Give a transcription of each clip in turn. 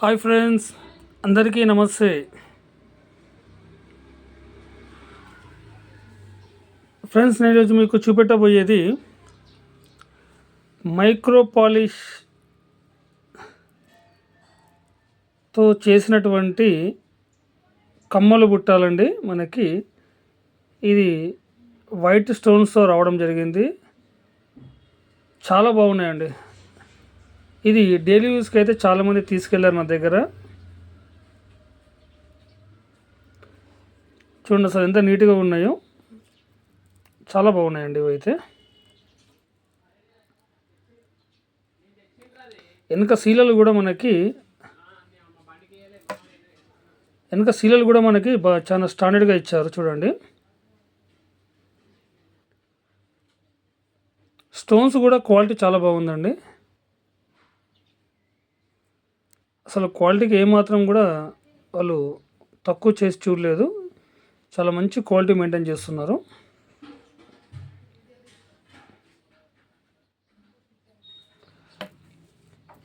Hi friends అందరికీ నమస్తే. Friends నేను ఈరోజు మీకు చూపెట్టబోయేది మైక్రో పాలిష్తో చేసినటువంటి కమ్మలు బుట్టాలండి. మనకి ఇది వైట్ స్టోన్స్తో రావడం జరిగింది. చాలా బాగున్నాయండి. ఇది డైలీ యూస్కి అయితే చాలామంది తీసుకెళ్ళారు నా దగ్గర. చూడండి అసలు ఎంత నీట్గా ఉన్నాయో. చాలా బాగున్నాయండి ఇవి అయితే. వెనుక సీలలు కూడా మనకి వెనుక సీలలు కూడా మనకి బా- చాలా స్టాండర్డ్గా ఇచ్చారు చూడండి. స్టోన్స్ కూడా క్వాలిటీ చాలా బాగుందండి. అసలు క్వాలిటీకి ఏమాత్రం కూడా వాళ్ళు తక్కువ చేసి చూడలేదు. చాలా మంచి క్వాలిటీ మెయింటైన్ చేస్తున్నారు.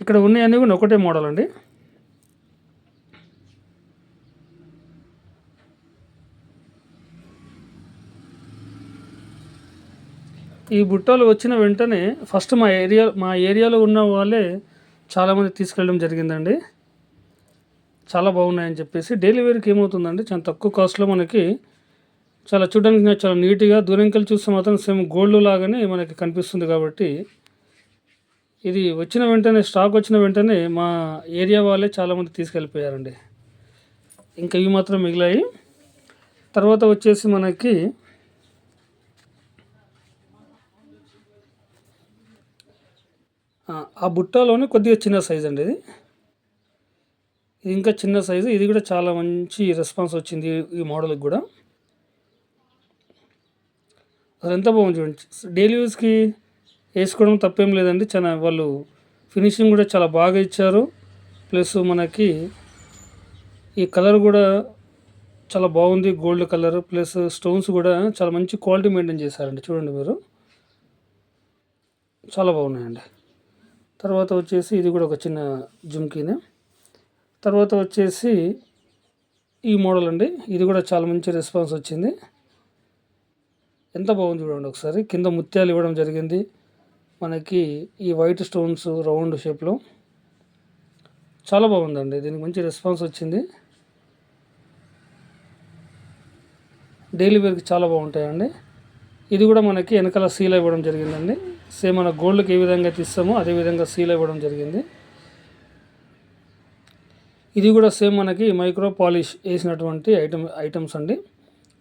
ఇక్కడ ఉన్నాయన్నీ కూడా ఒకటే మోడల్ అండి. ఈ బుట్టలు వచ్చిన వెంటనే ఫస్ట్ మా ఏరియా మా ఏరియాలో ఉన్న వాళ్ళే చాలామంది తీసుకెళ్ళడం జరిగిందండి. చాలా బాగున్నాయని చెప్పేసి. డైలీ వేర్కి ఏమవుతుందండి? చాలా తక్కువ కాస్ట్లో మనకి చాలా చూడడానికి చాలా నీట్గా దూరంకెళ్ళి చూస్తే మాత్రం సేమ్ గోల్డ్ లాగానే మనకి కనిపిస్తుంది కాబట్టి ఇది వచ్చిన వెంటనే స్టాక్ వచ్చిన వెంటనే మా ఏరియా వాళ్ళే చాలామంది తీసుకెళ్ళిపోయారండి. ఇంకా ఇవి మాత్రం మిగిలాయి. తర్వాత వచ్చేసి మనకి ఆ, బుట్టాలోనే బుట్టలోనే కొద్దిగా చిన్న సైజ్ అండి ఇది. ఇది ఇంకా చిన్న సైజు ఇది కూడా చాలా మంచి రెస్పాన్స్ వచ్చింది ఈ- మోడల్కి కూడా. అది ఎంత బాగుంది చూడండి. డైలీ యూస్కి వేసుకోవడం తప్పేం లేదండి. చాలా వాళ్ళు ఫినిషింగ్ కూడా చాలా బాగా ఇచ్చారు. ప్లస్ మనకి ఈ కలర్ కూడా చాలా బాగుంది గోల్డ్ కలర్ ప్లస్ స్టోన్స్ కూడా చాలా మంచి క్వాలిటీ మెయింటైన్ చేశారండి. చూడండి మీరు. చాలా బాగున్నాయండి. తర్వాత వచ్చేసి ఇది కూడా ఒక చిన్న జుమ్కీనే తర్వాత వచ్చేసి ఈ మోడల్ అండి. ఇది కూడా చాలా మంచి రెస్పాన్స్ వచ్చింది. ఎంత బాగుంది చూడండి ఒకసారి. కింద ముత్యాలు ఇవ్వడం జరిగింది. మనకి ఈ వైట్ స్టోన్స్ రౌండ్ షేప్లో చాలా బాగుందండి. దీనికి మంచి రెస్పాన్స్ వచ్చింది. డైలీ వేర్కి చాలా బాగుంటాయండి. ఇది కూడా మనకి వెనకాల సీల్ ఇవ్వడం జరిగిందండి. సేమ్ మన గోల్డ్కి ఏ విధంగా తీస్తామో అదే విధంగా సీల్ ఇవ్వడం జరిగింది. ఇది కూడా సేమ్ మనకి మైక్రో పాలిష్ వేసినటువంటి ఐటమ్ ఐటమ్స్ అండి.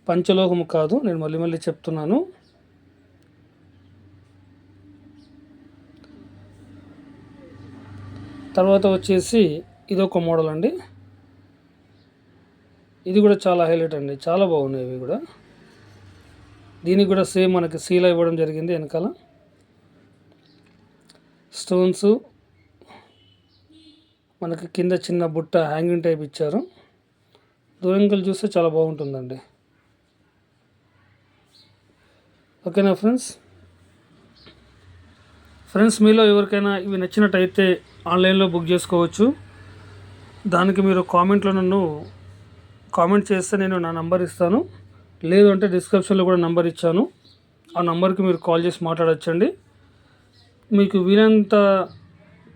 పంచలోహము కాదు నేను మళ్ళీ మళ్ళీ చెప్తున్నాను. తర్వాత వచ్చేసి ఇది ఒక మోడల్ అండి. ఇది కూడా చాలా హైలైట్ అండి చాలా బాగున్నాయి ఇవి కూడా. దీనికి కూడా సేమ్ మనకి సీల్ ఇవ్వడం జరిగింది వెనకాల. స్టోన్స్ మనకి కింద చిన్న బుట్ట హ్యాంగింగ్ టైప్ ఇచ్చారు. దూరంగా చూస్తే చాలా బాగుంటుందండి. ఓకేనా ఫ్రెండ్స్? ఫ్రెండ్స్ మీలో ఎవరికైనా ఇవి నచ్చినట్టయితే ఆన్లైన్లో బుక్ చేసుకోవచ్చు. దానికి మీరు కామెంట్లో నన్ను కామెంట్ చేస్తే నేను నా నంబర్ ఇస్తాను. లేదు అంటే డిస్క్రిప్షన్లో కూడా నంబర్ ఇచ్చాను. ఆ నంబర్కి మీరు కాల్ చేసి మాట్లాడచ్చండి. మీకు వీలంత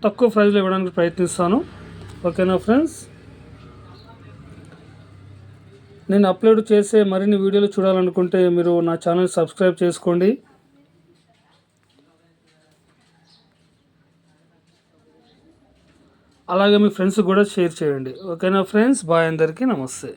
తక్కువ ప్రైస్లో ఇవ్వడానికి ప్రయత్నిస్తాను. ఓకేనా ఫ్రెండ్స్? నేను అప్లోడ్ చేసే మరిన్ని వీడియోలు చూడాలనుకుంటే మీరు నా ఛానల్ సబ్స్క్రైబ్ చేసుకోండి. అలాగే మీ ఫ్రెండ్స్ కూడా షేర్ చేయండి. ఓకేనా ఫ్రెండ్స్? బాయ్ అందరికీ నమస్తే.